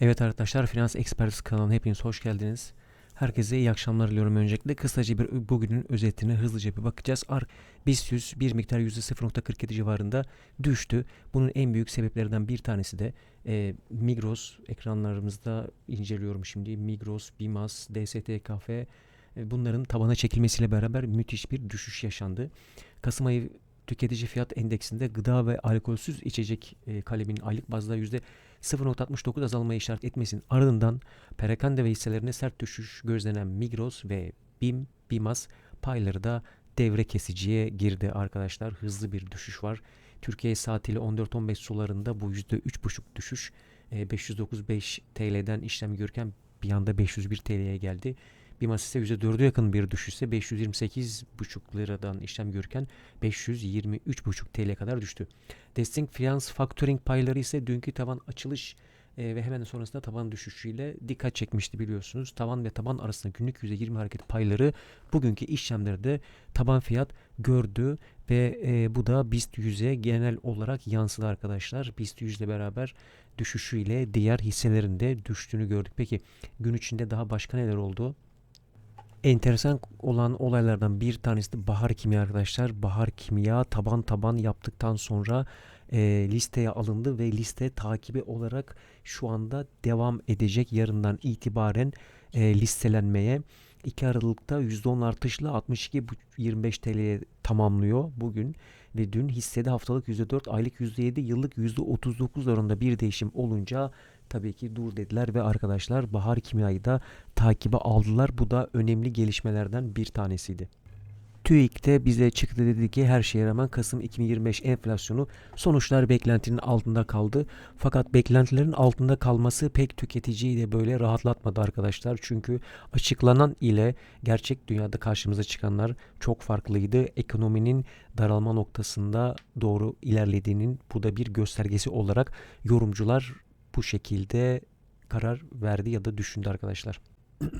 Evet arkadaşlar Finans Experts kanalına hepiniz hoş geldiniz. Herkese iyi akşamlar diliyorum öncelikle. Kısaca bir bugünün özetine hızlıca bir bakacağız. ARK BIST 100 bir miktar %0.47 civarında düştü. Bunun en büyük sebeplerinden bir tanesi de e, Migros ekranlarımızda inceliyorum şimdi. Migros, Bimas, DST Cafe e, bunların tabana çekilmesiyle beraber müthiş bir düşüş yaşandı. Kasım ayı tüketici fiyat endeksinde gıda ve alkolsüz içecek e, kaleminin aylık bazda %0.69 azalmaya işaret etmesinin ardından perakende ve hisselerine sert düşüş gözlenen Migros ve BİM, BİMAS payları da devre kesiciye girdi arkadaşlar. Hızlı bir düşüş var. Türkiye saatiyle 14-15 sularında bu %3.5 düşüş e, 509.5 TL'den işlem görürken bir anda 501 TL'ye geldi. BİMAS ise %4'e yakın bir düşüşse 528,5 liradan işlem görürken 523,5 TL kadar düştü. Destinq Finans Factoring payları ise dünkü tavan açılış e, ve hemen sonrasında taban düşüşüyle dikkat çekmişti biliyorsunuz. Tavan ve taban arasında günlük %20 hareket payları bugünkü işlemlerde taban fiyat gördü ve e, bu da BIST 100'e genel olarak yansıdı arkadaşlar. BIST 100 ile beraber düşüşüyle diğer hisselerin de düştüğünü gördük. Peki gün içinde daha başka neler oldu? Enteresan olan olaylardan bir tanesi de Bahar Kimya arkadaşlar. Bahar Kimya taban taban yaptıktan sonra e, listeye alındı ve liste takibi olarak şu anda devam edecek. Yarından itibaren e, listelenmeye 2 Aralık'ta %10 artışla 62,25 TL'ye tamamlıyor bugün ve dün hissede haftalık %4 aylık %7 yıllık %39 oranında bir değişim olunca tabii ki dur dediler ve arkadaşlar Bahar Kimya'yı da takibe aldılar. Bu da önemli gelişmelerden bir tanesiydi. TÜİK de bize çıktı dedi ki her şeye rağmen Kasım 2025 enflasyonu sonuçlar beklentinin altında kaldı. Fakat beklentilerin altında kalması pek tüketiciyi de böyle rahatlatmadı arkadaşlar. Çünkü açıklanan ile gerçek dünyada karşımıza çıkanlar çok farklıydı. Ekonominin daralma noktasında doğru ilerlediğinin bu da bir göstergesi olarak yorumcular bu şekilde karar verdi ya da düşündü arkadaşlar.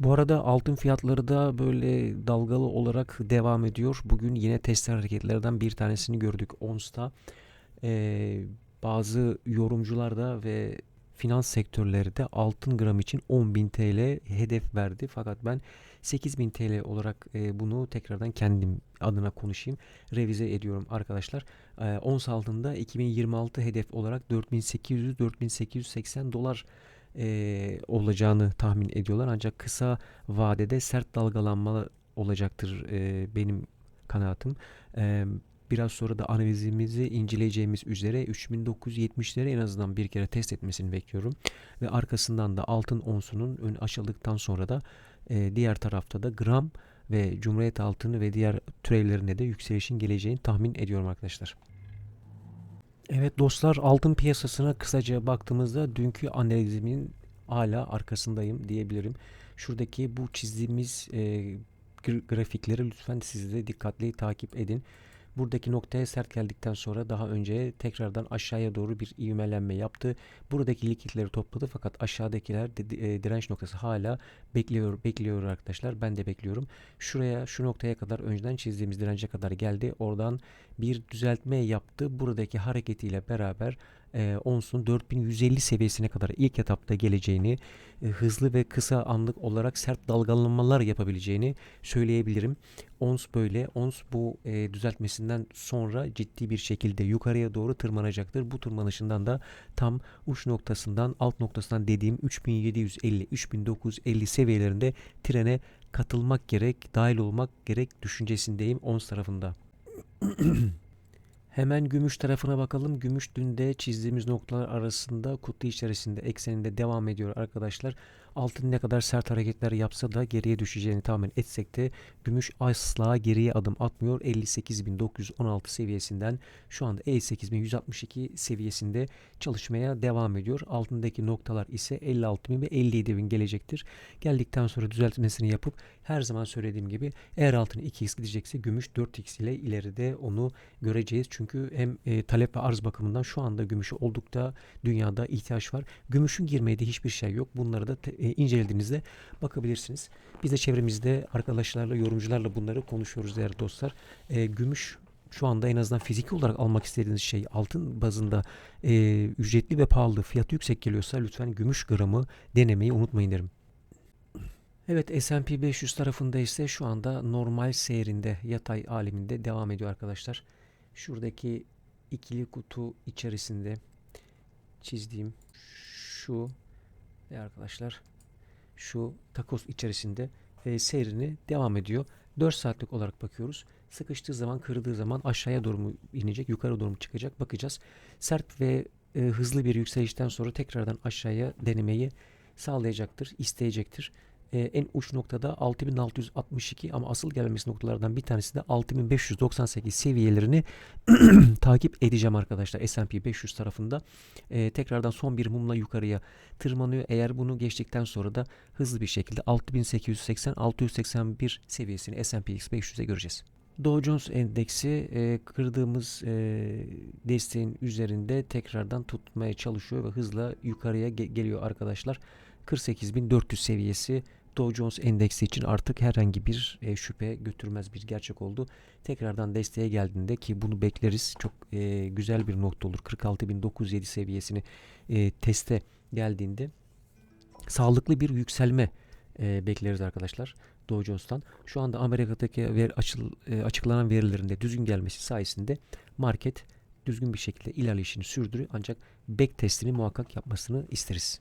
Bu arada altın fiyatları da böyle dalgalı olarak devam ediyor. Bugün yine test hareketlerden bir tanesini gördük. Ons'ta ee, bazı yorumcular da ve finans sektörleri de altın gram için 10.000 TL hedef verdi. Fakat ben 8000 TL olarak e, bunu tekrardan kendim adına konuşayım. Revize ediyorum arkadaşlar. E, ons altında 2026 hedef olarak 4800-4880 dolar e, olacağını tahmin ediyorlar. Ancak kısa vadede sert dalgalanma olacaktır e, benim kanaatim. E, biraz sonra da analizimizi inceleyeceğimiz üzere 3970'leri en azından bir kere test etmesini bekliyorum. Ve arkasından da altın onsunun ön açıldıktan sonra da e, diğer tarafta da gram ve Cumhuriyet altını ve diğer türevlerine de yükselişin geleceğini tahmin ediyorum arkadaşlar. Evet dostlar altın piyasasına kısaca baktığımızda dünkü analizimin hala arkasındayım diyebilirim. Şuradaki bu çizdiğimiz e, grafikleri lütfen siz de dikkatli takip edin. Buradaki noktaya sert geldikten sonra daha önce tekrardan aşağıya doğru bir ivmelenme yaptı. Buradaki likitleri topladı fakat aşağıdakiler e, direnç noktası hala bekliyor bekliyor arkadaşlar. Ben de bekliyorum. Şuraya şu noktaya kadar önceden çizdiğimiz dirence kadar geldi. Oradan bir düzeltme yaptı. Buradaki hareketiyle beraber e, onsun 4150 seviyesine kadar ilk etapta geleceğini, e, hızlı ve kısa anlık olarak sert dalgalanmalar yapabileceğini söyleyebilirim. Ons böyle, ons bu e, düzeltmesinden sonra ciddi bir şekilde yukarıya doğru tırmanacaktır. Bu tırmanışından da tam uç noktasından, alt noktasından dediğim 3750-3950 seviyelerinde trene katılmak gerek, dahil olmak gerek düşüncesindeyim ons tarafında. Hemen gümüş tarafına bakalım. Gümüş dün de çizdiğimiz noktalar arasında kutu içerisinde ekseninde devam ediyor arkadaşlar. Altın ne kadar sert hareketler yapsa da geriye düşeceğini tahmin etsek de gümüş asla geriye adım atmıyor. 58.916 seviyesinden şu anda 58.162 seviyesinde çalışmaya devam ediyor. Altındaki noktalar ise 56.000 ve 57.000 gelecektir. Geldikten sonra düzeltmesini yapıp her zaman söylediğim gibi eğer altın 2x gidecekse gümüş 4x ile ileride onu göreceğiz. Çünkü hem e, talep ve arz bakımından şu anda gümüşü oldukça dünyada ihtiyaç var. Gümüşün girmeye de hiçbir şey yok. Bunları da te, e, incelediğinizde bakabilirsiniz. Biz de çevremizde arkadaşlarla, yorumcularla bunları konuşuyoruz değerli dostlar. E, gümüş şu anda en azından fiziki olarak almak istediğiniz şey altın bazında e, ücretli ve pahalı fiyatı yüksek geliyorsa lütfen gümüş gramı denemeyi unutmayın derim. Evet S&P 500 tarafında ise şu anda normal seyrinde yatay aleminde devam ediyor arkadaşlar. Şuradaki ikili kutu içerisinde çizdiğim şu ve arkadaşlar şu takos içerisinde e, seyrini devam ediyor. 4 saatlik olarak bakıyoruz. Sıkıştığı zaman, kırıldığı zaman aşağıya doğru mu inecek, yukarı doğru mu çıkacak bakacağız. Sert ve e, hızlı bir yükselişten sonra tekrardan aşağıya denemeyi sağlayacaktır, isteyecektir. E, en uç noktada 6662 ama asıl gelmesi noktalardan bir tanesi de 6598 seviyelerini takip edeceğim arkadaşlar S&P 500 tarafında. E, tekrardan son bir mumla yukarıya tırmanıyor. Eğer bunu geçtikten sonra da hızlı bir şekilde 6880-681 seviyesini S&P X 500'e göreceğiz. Dow Jones endeksi e, kırdığımız e, desteğin üzerinde tekrardan tutmaya çalışıyor ve hızla yukarıya ge- geliyor arkadaşlar. 48.400 seviyesi Dow Jones endeksi için artık herhangi bir e, şüphe götürmez bir gerçek oldu. Tekrardan desteğe geldiğinde ki bunu bekleriz. Çok e, güzel bir nokta olur. 46.907 seviyesini e, teste geldiğinde sağlıklı bir yükselme e, bekleriz arkadaşlar Dow Jones'tan. Şu anda Amerika'daki ver, açıl, e, açıklanan verilerinde düzgün gelmesi sayesinde market düzgün bir şekilde ilerleyişini sürdürüyor. Ancak back testini muhakkak yapmasını isteriz.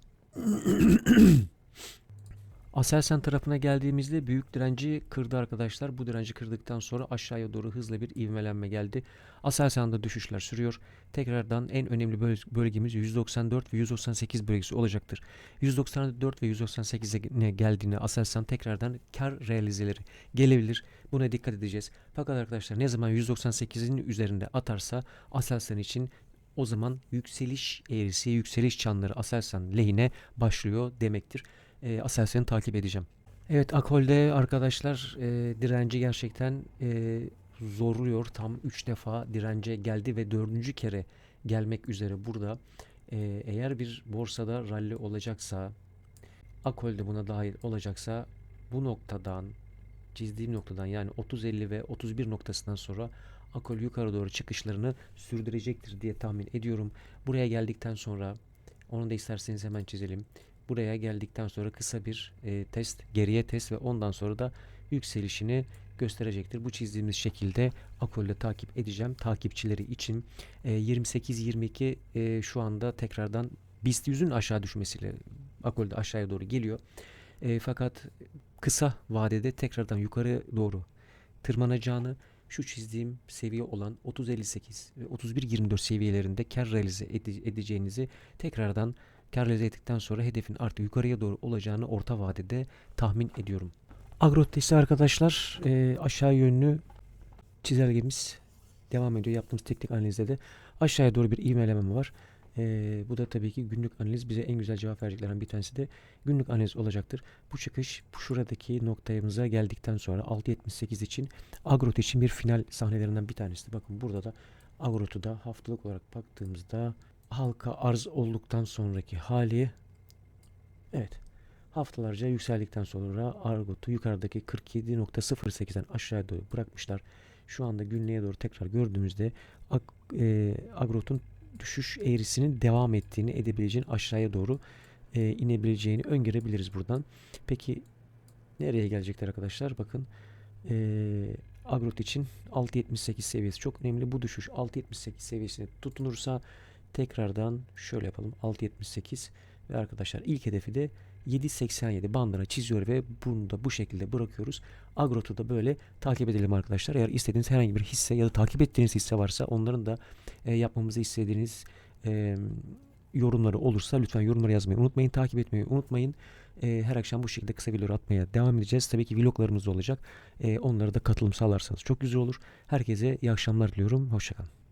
Aselsan tarafına geldiğimizde büyük direnci kırdı arkadaşlar. Bu direnci kırdıktan sonra aşağıya doğru hızlı bir ivmelenme geldi. Aselsan'da düşüşler sürüyor. Tekrardan en önemli böl- bölgemiz 194 ve 198 bölgesi olacaktır. 194 ve 198'e geldiğinde Aselsan tekrardan kar realizeleri gelebilir. Buna dikkat edeceğiz. Fakat arkadaşlar ne zaman 198'in üzerinde atarsa Aselsan için o zaman yükseliş eğrisi, yükseliş çanları Aselsan lehine başlıyor demektir e, Aselsan'ı takip edeceğim. Evet Akol'de arkadaşlar e, direnci gerçekten e, zorluyor. Tam 3 defa dirence geldi ve dördüncü kere gelmek üzere burada. E, eğer bir borsada rally olacaksa Akol'de buna dahil olacaksa bu noktadan çizdiğim noktadan yani 30-50 ve 31 noktasından sonra Akol yukarı doğru çıkışlarını sürdürecektir diye tahmin ediyorum. Buraya geldikten sonra onu da isterseniz hemen çizelim. Buraya geldikten sonra kısa bir e, test, geriye test ve ondan sonra da yükselişini gösterecektir. Bu çizdiğimiz şekilde Akol'de takip edeceğim. Takipçileri için e, 28-22 e, şu anda tekrardan BIST 100'ün aşağı düşmesiyle Akol'de aşağıya doğru geliyor. E, fakat kısa vadede tekrardan yukarı doğru tırmanacağını şu çizdiğim seviye olan 30.58 ve 31.24 seviyelerinde kar realize ede- edeceğinizi tekrardan kar realize ettikten sonra hedefin artık yukarıya doğru olacağını orta vadede tahmin ediyorum. Agrotesi arkadaşlar e, aşağı yönlü çizelgemiz devam ediyor. Yaptığımız teknik analizde de aşağıya doğru bir ivmeleme var. E, bu da tabii ki günlük analiz bize en güzel cevap vereceklerden bir tanesi de günlük analiz olacaktır. Bu çıkış bu şuradaki noktamıza geldikten sonra 6.78 için Agrot için bir final sahnelerinden bir tanesi. Bakın burada da Agrot'u da haftalık olarak baktığımızda halka arz olduktan sonraki hali evet haftalarca yükseldikten sonra Argot'u yukarıdaki 47.08'den aşağıya doğru bırakmışlar. Şu anda günlüğe doğru tekrar gördüğümüzde Ag- e, Agrot'un düşüş eğrisinin devam ettiğini edebileceğini aşağıya doğru e, inebileceğini öngörebiliriz buradan. Peki nereye gelecekler arkadaşlar? Bakın e, Agrot için 6.78 seviyesi çok önemli. Bu düşüş 6.78 seviyesine tutunursa tekrardan şöyle yapalım 6.78 ve arkadaşlar ilk hedefi de 7.87 bandına çiziyor ve bunu da bu şekilde bırakıyoruz. Agrot'u da böyle takip edelim arkadaşlar. Eğer istediğiniz herhangi bir hisse ya da takip ettiğiniz hisse varsa onların da e, yapmamızı istediğiniz e, yorumları olursa lütfen yorumları yazmayı unutmayın. Takip etmeyi unutmayın. E, her akşam bu şekilde kısa videolar atmaya devam edeceğiz. Tabii ki vloglarımız da olacak. E, onlara da katılım sağlarsanız çok güzel olur. Herkese iyi akşamlar diliyorum. Hoşçakalın.